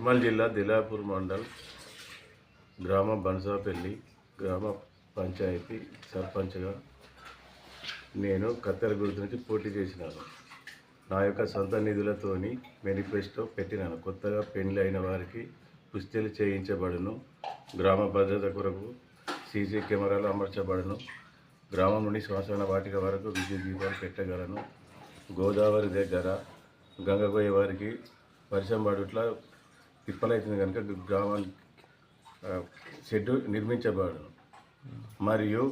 నిర్మల్ జిల్లా దిలాపూర్ మండల్ గ్రామ బన్సాపల్లి గ్రామ పంచాయతీ సర్పంచ్గా నేను కత్తెర గుర్తు నుంచి పోటీ చేసినాను. నా యొక్క సొంత నిధులతోని మేనిఫెస్టో పెట్టినాను. కొత్తగా పెళ్ళి అయిన వారికి పుస్తెలు చేయించబడును. గ్రామ భద్రత కొరకు సీసీ కెమెరాలు అమర్చబడును. గ్రామం నుండి శ్మశాన వాటిక వరకు విద్యుత్ దీపాలు పెట్టగలను. గోదావరి దగ్గర గంగపోయే వారికి వర్షం పడుట్లా తిప్పలవుతుంది కనుక గ్రామానికి షెడ్ షెడ్డు మరియు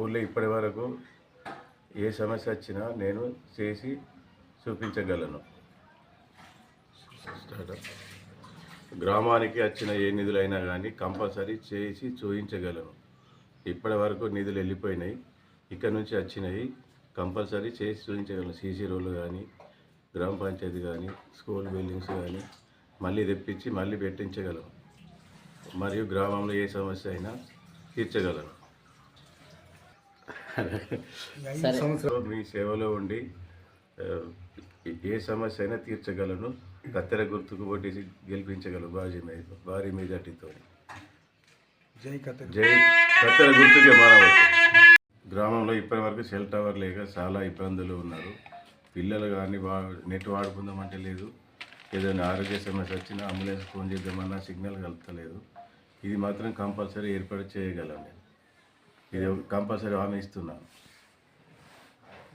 ఊళ్ళో ఇప్పటి వరకు ఏ సమస్య వచ్చినా నేను చేసి చూపించగలను. గ్రామానికి వచ్చిన ఏ నిధులైనా కానీ కంపల్సరీ చేసి చూపించగలను ఇప్పటి వరకు నిధులు వెళ్ళిపోయినాయి. ఇక్కడ నుంచి వచ్చినాయి కంపల్సరీ చేసి చూపించగలను సీసీ రోడ్లు కానీ గ్రామ పంచాయతీ కానీ స్కూల్ బిల్డింగ్స్ కానీ మళ్ళీ తెప్పించి మళ్ళీ పెట్టించగలను మరియు గ్రామంలో ఏ సమస్య అయినా తీర్చగలను సంవత్సరం మీ సేవలో ఉండి ఏ సమస్య అయినా తీర్చగలను. కత్తెర గుర్తుకు ఓటేసి గెలిపించగలను భారీ మీద భారీ మెజార్టీతో జై కథ జై కత్తెర గుర్తుకే మారవచ్చు గ్రామంలో ఇప్పటివరకు సెల్ టవర్ లేక చాలా ఇబ్బందులు ఉన్నారు. పిల్లలు కానీ నెట్ వాడుకుందామంటే లేదు. ఏదైనా ఆరోగ్య సమస్య వచ్చినా అంబులెన్స్ ఫోన్ చేద్దామన్నా సిగ్నల్ కలుపుతలేదు. ఇది మాత్రం కంపల్సరీ ఏర్పాటు చేయగలను నేను. ఇది కంపల్సరీ హామీ ఇస్తున్నాను.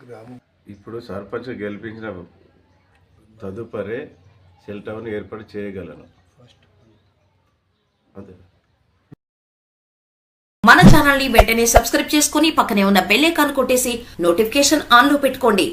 గ్రామం. ఇప్పుడు సర్పంచ్ గెలిపించిన తదుపరి సెల్ టవర్ని ఏర్పాటు చేయగలను. ఫస్ట్. అంతే మన ఛానల్ని వెంటనే సబ్స్క్రైబ్ చేసుకుని పక్కనే ఉన్న బెల్ ఐకాన్ కొట్టేసి నోటిఫికేషన్ ఆన్లో పెట్టుకోండి.